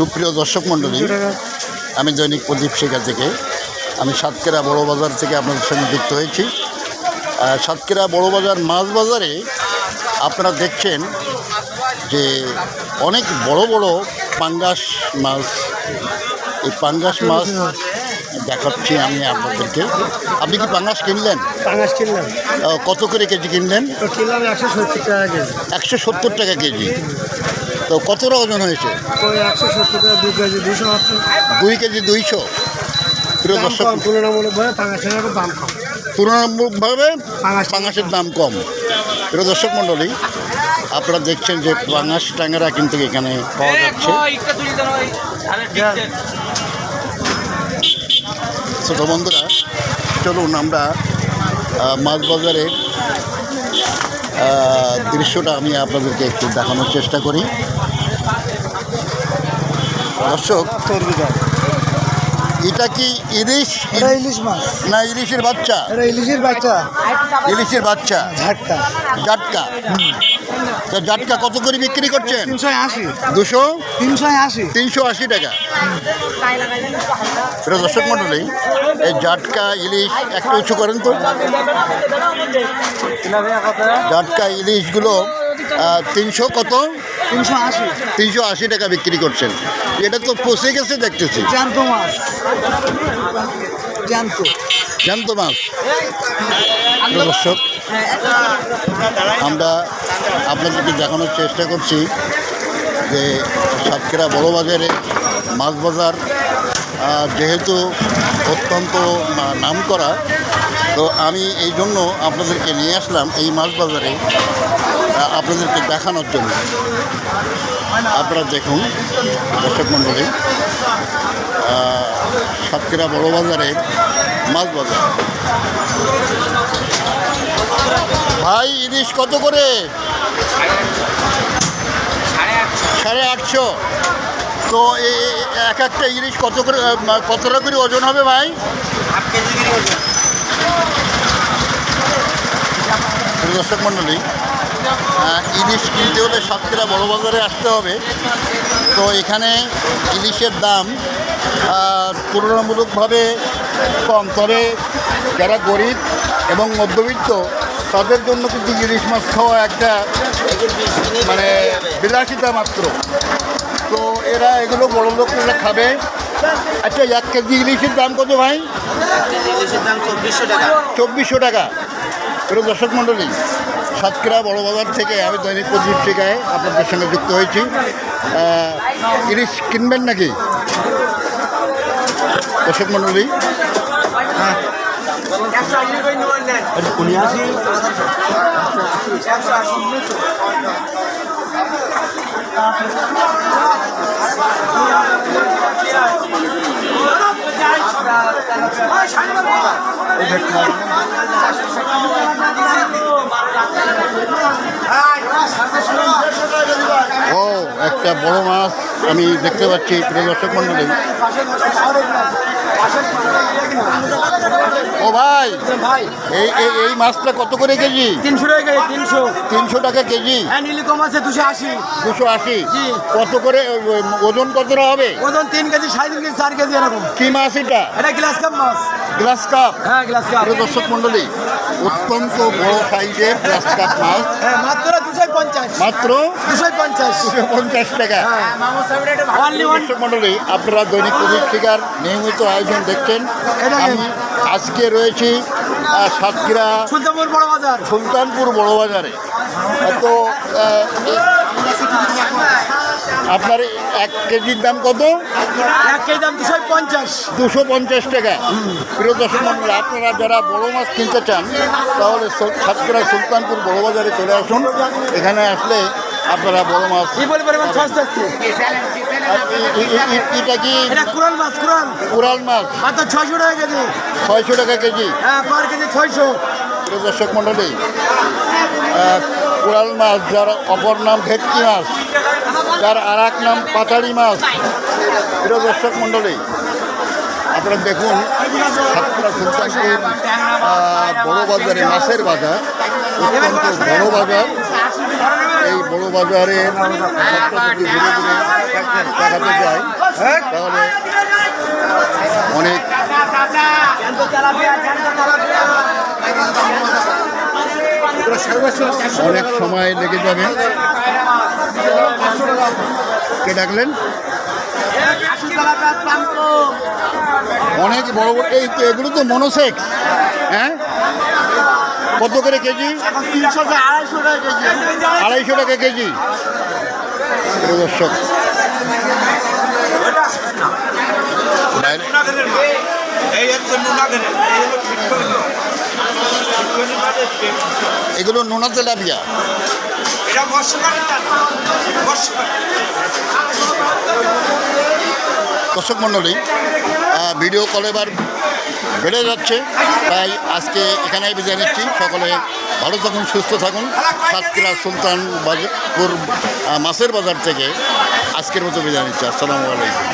সুপ্রিয় দর্শক মণ্ডলী আমি দৈনিক প্রদীপ শেখা থেকে। আমি সাতক্ষীরা বড় বাজার থেকে আপনাদের সঙ্গে যুক্ত হয়েছি। আহ, সাতক্ষীরা বড় বাজার মাছ বাজারে আপনারা দেখছেন যে অনেক বড় বড় পাঙ্গাস মাছ। এই পাঙ্গাস মাছ দেখাচ্ছি আমি আপনাদেরকে। আপনি কি পাঙ্গাস কিনলেন? পাঙ্গাস কিনলাম। আহ, কত করে কেজি কিনলেন? কিনলাম একশো সত্তর টাকা কেজি। একশো সত্তর টাকা কেজি। তো কতটা ওজন হয়েছে? একশো সত্তর টাকা দু কেজি দুশো দুই কেজি দুইশো? তুলনামূলকভাবে পাঙাশের দাম কম। তুলনামূলকভাবে পাঙাশের দাম কম। প্রিয় দর্শক মণ্ডলী আপনারা দেখছেন যে পাঙাশ টাঙ্গারা কিন্তু এখানে পাওয়া যাচ্ছে। ছোটো বন্ধুরা চলুন আমরা মাছ বাজারের আহ, দৃশ্যটা আমি আপনাদেরকে একটু দেখানোর চেষ্টা করি। দর্শক এটা কি ইলিশ? ইলিশ মাছ। না ইলিশের বাচ্চা? ইলিশের বাচ্চা। ইলিশের বাচ্চা? ঝাটকা। জাটকা তো জাটকা কত করে বিক্রি করছেন? তিনশো আশি। দুশো? তিনশো আশি। তিনশো আশি টাকা। প্রিয় দর্শক মণ্ডলী এই জাটকা ইলিশ একটু উঁচু করেন তো। জাটকা ইলিশগুলো তিনশো কত? তিনশো আশি। তিনশো আশি টাকা বিক্রি করছেন। এটা তো পচে গেছে দেখতেছি। জ্যান্ত মাছ। জ্যান্ত। মাছ। দর্শক, আমরা আপনাদেরকে দেখানোর চেষ্টা করছি যে সাতক্ষীরা বড় বাজারে মাছ বাজার যেহেতু অত্যন্ত নাম করা তো আমি এই জন্য আপনাদেরকে নিয়ে আসলাম এই মাছ বাজারে আপনাদেরকে দেখানোর জন্য। আপনারা দেখুন দর্শক মণ্ডলী সাতক্ষীরা বড় বাজারের মাছ বাজার। ভাই ইলিশ কত করে? সাড়ে আটশো। তো এক একটা ইলিশ কত করে কতটা করে ওজন হবে ভাই? প্রিয় দর্শক মণ্ডলী ইলিশ কিনতে হলে সাতক্ষীরা বড় বাজারে আসতে হবে। তো এখানে ইলিশের দাম তুলনামূলকভাবে কম। তবে যারা গরিব এবং মধ্যবিত্ত, তাদের জন্য কিন্তু ইলিশ মাছ খাওয়া একটা মানে বিলাসিতা মাত্র। তো এরা এগুলো বড় লোকেরা খাবে। আচ্ছা এক কেজি ইলিশের দাম কত ভাই? চব্বিশশো টাকা। প্রিয় দর্শক মণ্ডলী, সাতক্ষীরা বড় বাজার থেকে আমি দৈনিক পত্রিকায় আপনাদের সঙ্গে যুক্ত হয়েছি। ইলিশ কিনবেন নাকি? দর্শক মণ্ডলী। ও একটা বড় মাছ আমি দেখতে পাচ্ছি প্রিয় দর্শক মণ্ডলী। ও ভাই? ভাই। এই এই এই মাছটা কত করে কেজি? তিনশো টাকা কেজি তিনশো। তিনশো টাকা কেজি? হ্যাঁ নীলিকম আছে দুশো আশি। দুশো আশি। কত করে ওজন কতটা হবে? ওজন তিন কেজি সাড়ে তিন কেজি চার কেজি এরকম। কি মাছ এটা? এটা গ্লাস কাপ মাছ। Glass cup. হ্যাঁ গ্লাস কাপ। দর্শক মণ্ডলী অত্যন্ত বড় সাইজের গ্লাস কাপ মাছ হ্যাঁ মাত্র দুশো পঞ্চাশ। মাত্র দুশো পঞ্চাশ। দুশো পঞ্চাশ টাকা। হ্যাঁ। ওয়ান দর্শক মণ্ডলী আপনারা দৈনিক পত্রিকার নিয়মিত আয়োজন দেখছেন। আমি আজকে রয়েছি সাতক্ষীরা সুলতানপুর বড় বাজার। সুলতানপুর বড় বাজারে। তো আপনার এক কেজির দাম কত? এক দাম দুশো পঞ্চাশ। দুশো পঞ্চাশ টাকা। প্রিয় দর্শক মন্ডলী আপনারা যারা বড় মাছ কিনতে চান তাহলে সাতক্ষীরা সুলতানপুর বড় বাজারে চলে আসুন। এখানে আসলে আপনারা বড় মাছ কি পরিমাণ সস্তা এটা কি এটা কুরাল মাছ কুরাল। উড়াল মাছ? মাত্র ছয়শো টাকা কেজি। ছয়শো টাকা কেজি? হ্যাঁ পার কেজি ছয়শো। প্রিয় দর্শক মণ্ডলী উড়াল মাছ যার অপর নাম ভেটকি মাছ যার আর এক নাম পাতাড়ি মাছ। প্রিয় দর্শক মণ্ডলী আপনারা দেখুন সাতক্ষীরা সুলতানপুর বড় বাজারে মাছের বাজার অত্যন্ত বড় বাজার। এই বড় বাজারে দেখাতে যাই তাহলে অনেক অনেক সময় লেগে যাবে। কে ডাকলেন? অনেক বড় বড় এই এগুলো তো মনোসেক হ্যাঁ? কত করে কেজি? আড়াইশো টাকা কেজি। আড়াইশো টাকা কেজি। দর্শক এগুলো নোনা তেলাপিয়া। দর্শক মণ্ডলী। ভিডিও কল এবার বেড়ে যাচ্ছে। তাই আজকে এখানেই বিদায় নিচ্ছি। সকলে ভালো থাকুন, সুস্থ থাকুন। সাতক্ষীরা সুলতান বাজার মাছের বাজার থেকে আজকের মতো বিদায় নিচ্ছি। আসসালামু আলাইকুম।